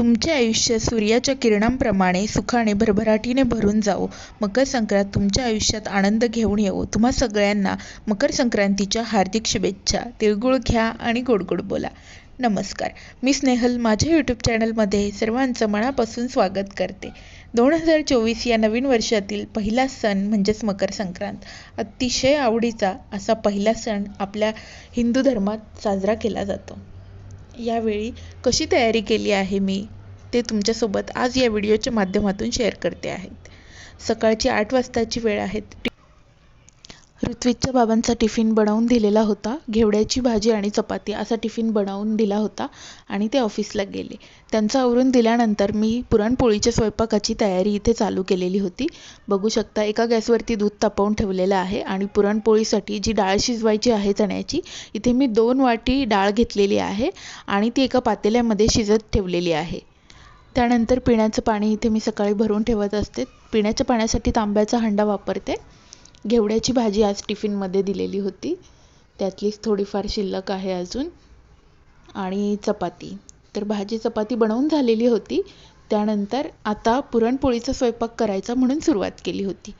तुमचे आयुष्य सूर्याच्या किरणांप्रमाणे सुखाने भरभराटीने भरून जावो. मकर संक्रांत तुमच्या आयुष्यात आनंद घेऊन येवो. तुम्हा सगळ्यांना मकर संक्रांतीच्या हार्दिक शुभेच्छा. तिळगुळ घ्या आणि गोडगोड बोला. नमस्कार. मी स्नेहल. माझ्या यूट्यूब चॅनलमध्ये सर्वांचं मनापासून स्वागत करते. दोन हजार चोवीस या नवीन वर्षातील पहिला सण म्हणजेच मकर संक्रांत. अतिशय आवडीचा असा पहिला सण आपल्या हिंदू धर्मात साजरा केला जातो. यावेळी कशी तयारी केली आहे मी ते तुमच्यासोबत आज या व्हिडिओच्या माध्यमातून शेअर करते आहेत. सकाळची आठ वाजताची वेळ आहे ऋत्विकच्या बाबांचा टिफिन बनवून दिलेला होता. घेवड्याची भाजी आणि चपाती असा टिफिन बनवून दिला होता आणि ते ऑफिसला गेले. त्यांचं आवरून दिल्यानंतर मी पुरणपोळीच्या स्वयंपाकाची तयारी इथे चालू केलेली होती. बघू शकता एका गॅसवरती दूध तापवून ठेवलेलं आहे आणि पुरणपोळीसाठी जी डाळ शिजवायची आहे चण्याची इथे मी दोन वाटी डाळ घेतलेली आहे आणि ती एका पातेल्यामध्ये शिजत ठेवलेली आहे. त्यानंतर पिण्याचं पाणी इथे मी सकाळी भरून ठेवत असते. पिण्याच्या पाण्यासाठी तांब्याचा हंडा वापरते. घेवड्याची भाजी आज टिफिनमध्ये दिलेली होती. त्यातलीच थोडीफार शिल्लक आहे अजून. आणि चपाती. तर भाजी चपाती बनवून झालेली होती. त्यानंतर आता पुरणपोळीचा स्वयंपाक करायचा म्हणून सुरुवात केली होती.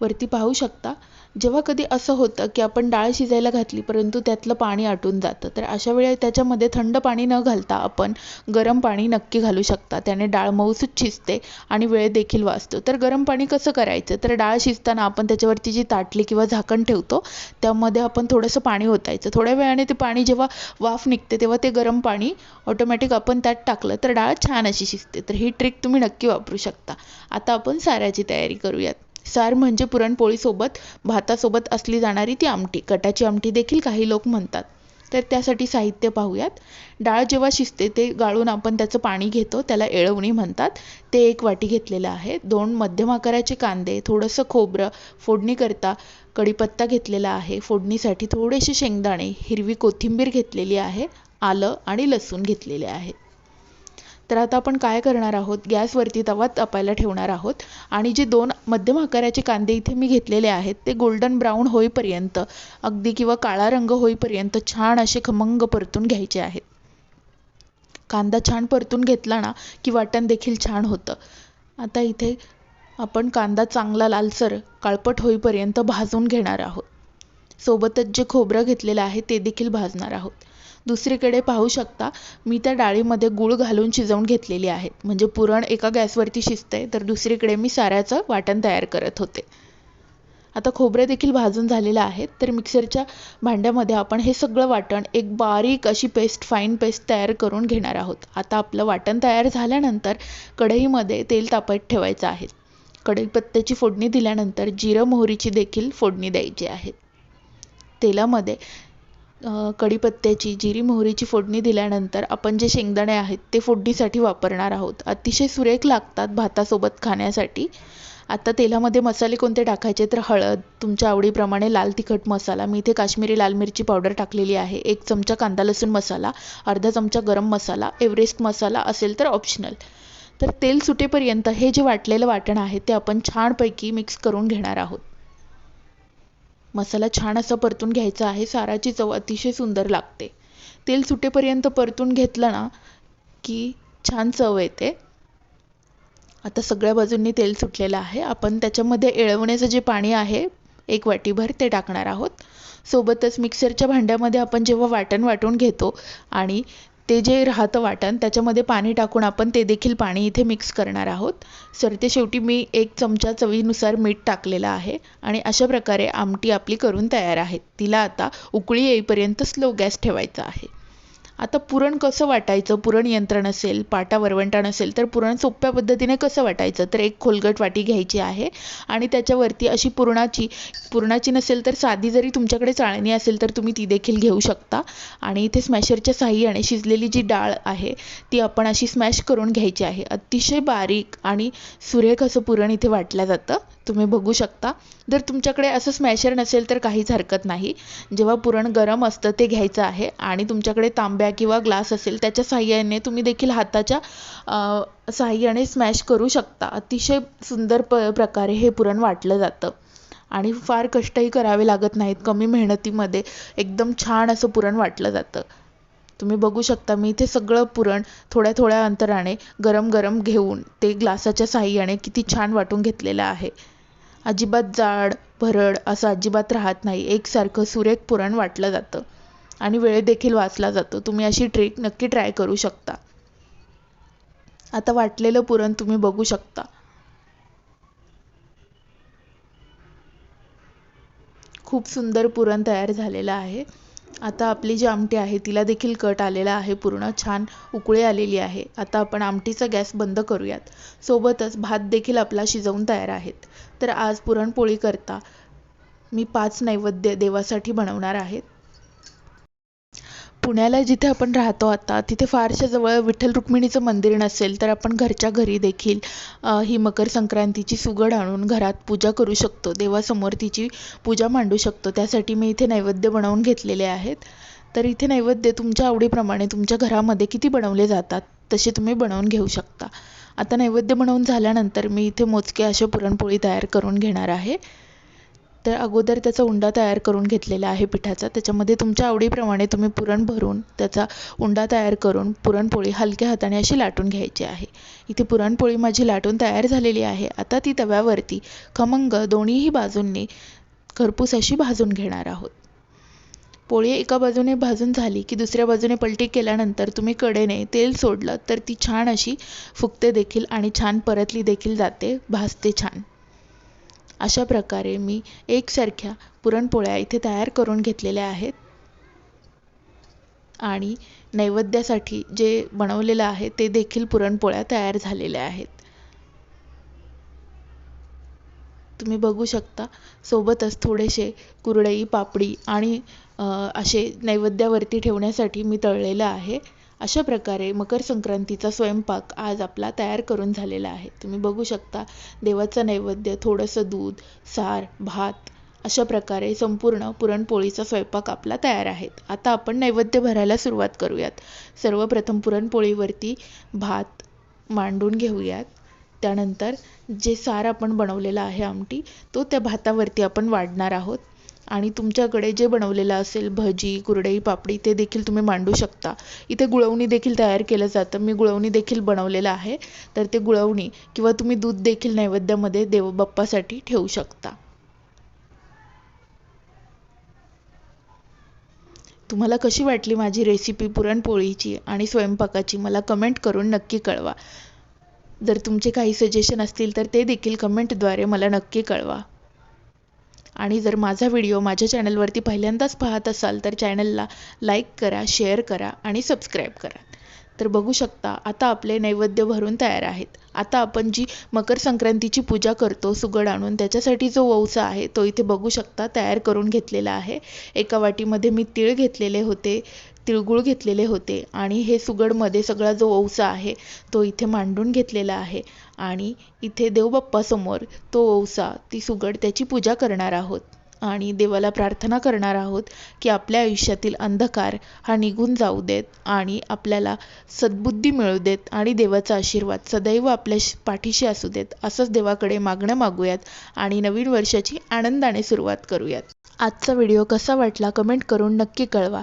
वरती पाहू शकता जेव्हा कधी असं होतं की आपण डाळ शिजायला घातली परंतु त्यातलं पाणी आटून जातं तर अशा वेळी त्याच्यामध्ये थंड पाणी न घालता आपण गरम पाणी नक्की घालू शकता. त्याने डाळ मऊसूत शिजते आणि वेळ देखील वाचतो. तर गरम पाणी कसं करायचं? तर डाळ शिजताना आपण त्याच्यावरती जी ताटली किंवा झाकण ठेवतो त्यामध्ये आपण थोडंसं पाणी ओतायचं. थोड्या वेळाने ते पाणी जेव्हा वाफ निघते तेव्हा ते गरम पाणी ऑटोमॅटिक आपण त्यात टाकलं तर डाळ छान अशी शिजते. तर ही ट्रिक तुम्ही नक्की वापरू शकता. आता आपण साऱ्याची तयारी करूयात. सार म्हणजे पुरणपोळीसोबत भातासोबत असली जाणारी ती आमटी. कटाची आमटी देखील काही लोक म्हणतात. तर त्यासाठी साहित्य पाहूयात. डाळ जेव्हा शिजते ते गाळून आपण त्याचं पाणी घेतो त्याला एळवणी म्हणतात. ते एक वाटी घेतलेलं आहे. दोन मध्यम आकाराचे कांदे थोडंसं खोबरं फोडणीकरता कढीपत्ता घेतलेला आहे. फोडणीसाठी थोडेसे शेंगदाणे हिरवी कोथिंबीर घेतलेली आहे आलं आणि लसूण घेतलेले आहे. तर आता आपण काय करणार आहोत? गॅसवरती तवा तापायला ठेवणार आहोत. आणि जे दोन मध्यम आकाराचे कांदे इथे मी घेतलेले आहेत ते गोल्डन ब्राऊन होईपर्यंत अगदी किंवा काळा रंग होईपर्यंत छान असे खमंग परतून घ्यायचे आहेत. कांदा छान परतून घेतला ना की वाटण देखील छान होतं. आता इथे आपण कांदा चांगला लालसर काळपट होईपर्यंत भाजून घेणार आहोत. सोबतच जे खोबरं घेतलेलं आहे ते देखील भाजणार आहोत. दुसरीकडे पाहू शकता मी त्या डाळीमध्ये गूळ घालून शिजवून घेतलेली आहेत. म्हणजे पुरण एका गॅसवरती शिजते तर दुसरीकडे मी साऱ्याचं वाटण तयार करत होते. आता खोबरे देखील भाजून झालेलं आहे तर मिक्सरच्या भांड्यामध्ये आपण हे सगळं वाटण एक बारीक अशी पेस्ट फाईन पेस्ट तयार करून घेणार आहोत. आता आपलं वाटण तयार झाल्यानंतर कढईमध्ये तेल तापत ठेवायचं आहे. कढईपत्त्याची फोडणी दिल्यानंतर जिरं मोहरीची देखील फोडणी द्यायची आहे. तेलामध्ये कढीपत्त्याची जिरी मोहरीची फोडणी दिल्यानंतर आपण जे शेंगदाणे आहेत ते फोडणीसाठी वापरणार आहोत. अतिशय सुरेख लागतात भातासोबत खाण्यासाठी. आता तेलामध्ये मसाले कोणते टाकायचे? तर हळद तुमच्या आवडीप्रमाणे लाल तिखट मसाला. मी इथे काश्मीरी लाल मिरची पावडर टाकलेली आहे. एक चमचा कांदा लसूण मसाला अर्धा चमचा गरम मसाला एव्हरेस्ट मसाला असेल तर ऑप्शनल. तर तेल सुटेपर्यंत हे जे वाटलेलं वाटण आहे ते आपण छानपैकी मिक्स करून घेणार आहोत. मसाला छान असा परतून घ्यायचा आहे. साराची चव अतिशय सुंदर लागते. तेल सुटेपर्यंत परतून घेतलं ना की छान चव येते. आता सगळ्या बाजूंनी तेल सुटलेलं आहे. आपण त्याच्यामध्ये एळवण्याचं जे पाणी आहे एक वाटीभर ते टाकणार आहोत. सोबतच मिक्सरच्या भांड्यामध्ये आपण जेव्हा वाटण वाटून घेतो आणि ते जे राहतं वाटण त्याच्यामध्ये पाणी टाकून आपण ते देखील पाणी इथे मिक्स करणार आहोत. सरते शेवटी मी एक चमचा चवीनुसार मीठ टाकलेलं आहे आणि अशा प्रकारे आमटी आपली करून तयार आहे. तिला आता उकळी येईपर्यंत स्लो गॅस ठेवायचा आहे. आता पुरण कसं वाटायचं? पुरण यंत्र असेल पाटा वरवंटा नसेल तर पुरण सोप्या पद्धतीने कसं वाटायचं? तर एक खोलगट वाटी घ्यायची आहे आणि त्याच्यावरती अशी पुरणाची पुरणाची नसेल तर साधी जरी तुमच्याकडे चाळणी असेल तर तुम्ही ती देखील घेऊ शकता. आणि इथे स्मॅशरच्या साह्याने शिजलेली जी डाळ आहे ती आपण अशी स्मॅश करून घ्यायची आहे. अतिशय बारीक आणि सुरेख असं पुरण इथे वाटलं जातं. तुम्ही बघू शकता. जर तुमच्याकडे असं स्मॅशर नसेल तर काहीच हरकत नाही. जेव्हा पुरण गरम असतं ते घ्यायचं आहे आणि तुमच्याकडे तांब्या किंवा ग्लास असेल त्याच्या साह्याने तुम्ही देखील हाताच्या साह्याने स्मॅश करू शकता. अतिशय सुंदर प प्रकारे हे पुरण वाटलं जातं. आणि फार कष्टही करावे लागत नाहीत. कमी मेहनतीमध्ये एकदम छान असं पुरण वाटलं जातं. तुम्ही बघू शकता मी इथे सगळं पुरण थोड्या थोड्या अंतराने गरम गरम घेऊन ते ग्लासाच्या साहाय्याने किती छान वाटून घेतलेलं आहे. अजिबात जाड भरड असं अजिबात राहत नाही. एकसारखं सुरेख पुरण वाटलं जातं. आणि वेळ देखील वाचला जातो. तुम्ही अशी ट्रिक नक्की ट्राय करू शकता. आता वाटलेलं पुरण तुम्ही बघू शकता. खूप सुंदर पुरण तयार झालेलं आहे. आता आपली जी आमटी आहे तिला देखील कट आलेला आहे पूर्ण छान उकळी आलेली आहे. आता आपण आमटीचा गॅस बंद करूयात. सोबतच भात देखील आपला शिजवून तयार आहेत. तर आज पुरणपोळी करता मी पाच नैवेद्य देवासाठी बनवणार आहेत पुण्याला जिथे आपण राहतो आता तिथे फारशा जवळ विठ्ठल रुक्मिणीचं मंदिर नसेल तर आपण घरच्या घरी देखील ही मकर संक्रांतीची सुगड आणून घरात पूजा करू शकतो. देवासमोर तिची पूजा मांडू शकतो. त्यासाठी मी इथे नैवेद्य बनवून घेतलेले आहेत. तर इथे नैवेद्य तुमच्या आवडीप्रमाणे तुमच्या घरामध्ये किती बनवले जातात तसे तुम्ही बनवून घेऊ शकता. आता नैवेद्य बनवून झाल्यानंतर मी इथे मोजके अशा पुरणपोळी तयार करून घेणार आहे. तर अगोदर त्याचा उंडा तयार करून घेतलेला आहे पिठाचा. त्याच्यामध्ये तुमच्या आवडीप्रमाणे तुम्ही पुरण भरून त्याचा उंडा तयार करून पुरणपोळी हलक्या हाताने अशी लाटून घ्यायची आहे. इथे पुरणपोळी माझी लाटून तयार झालेली आहे. आता ती तव्यावरती खमंग दोन्हीही बाजूंनी खरपूस अशी भाजून घेणार आहोत. पोळी एका बाजूने भाजून झाली की दुसऱ्या बाजूने पलटी केल्यानंतर तुम्ही कडेने तेल सोडलं तर ती छान अशी फुगते देखील आणि छान परतली देखील जाते. भाजते छान. अशा प्रकारे मी एकसारख्या पुरणपोळ्या इथे तयार करून घेतलेल्या आहेत. आणि नैवेद्यासाठी जे बनवलेलं आहे ते देखील पुरणपोळ्या तयार झालेल्या आहेत. तुम्ही बघू शकता सोबतच थोडेसे कुरडई पापडी आणि असे नैवेद्यावरती ठेवण्यासाठी मी तळलेलं आहे. अशा प्रकारे मकर संक्रांतीचा स्वयंपाक आज आपला तयार करून झालेला आहे. तुम्ही बघू शकता देवाचं नैवेद्य थोडंसं दूध सार भात अशा प्रकारे संपूर्ण पुरणपोळीचा स्वयंपाक आपला तयार आहे. आता आपण नैवेद्य भरायला सुरुवात करूयात. सर्वप्रथम पुरणपोळीवरती भात मांडून घेऊयात. त्यानंतर जे सार आपण बनवलेलं आहे आमटी तो त्या भातावरती आपण वाढणार आहोत. आणि तुमच्याकडे जे बनवलेलं असेल भजी कुरडई पापडी ते देखील तुम्ही मांडू शकता. इथे गुळवणी देखील तयार केलं जातं. मी गुळवणी देखील बनवलेलं आहे. तर ते गुळवणी किंवा तुम्ही दूध देखील नैवेद्यामध्ये देवबाप्पासाठी ठेवू शकता. तुम्हाला कशी वाटली माझी रेसिपी पुरणपोळीची आणि स्वयंपाकाची? मला कमेंट करून नक्की कळवा. जर तुमचे काही सजेशन असतील तर ते देखील कमेंटद्वारे मला नक्की कळवा. आणि जर माझा व्हिडिओ माझ्या चॅनलवरती पहिल्यांदाच पाहत असाल तर चॅनलला लाईक करा शेअर करा आणि सबस्क्राईब करा. तर बघू शकता आता आपले नैवेद्य भरून तयार आहेत. आता आपण जी मकर संक्रांतीची पूजा करतो सुगड आणून त्याच्यासाठी जो वौसा आहे तो इथे बघू शकता तयार करून घेतलेला आहे. एका वाटीमध्ये मी तीळ घेतलेले होते. तिळगुळ घेतलेले होते आणि हे सुगडमध्ये सगळा जो ओवसा आहे तो इथे मांडून घेतलेला आहे आणि इथे देवबाप्पासमोर तो ओवसा ती सुगड त्याची पूजा करणार आहोत आणि देवाला प्रार्थना करणार आहोत की आपल्या आयुष्यातील अंधकार हा निघून जाऊ देत आणि आपल्याला सद्बुद्धी मिळू देत आणि देवाचा आशीर्वाद सदैव आपल्या पाठीशी असू देत असंच देवाकडे मागणं मागूयात आणि नवीन वर्षाची आनंदाने सुरुवात करूयात. आजचा व्हिडिओ कसा वाटला कमेंट करून नक्की कळवा.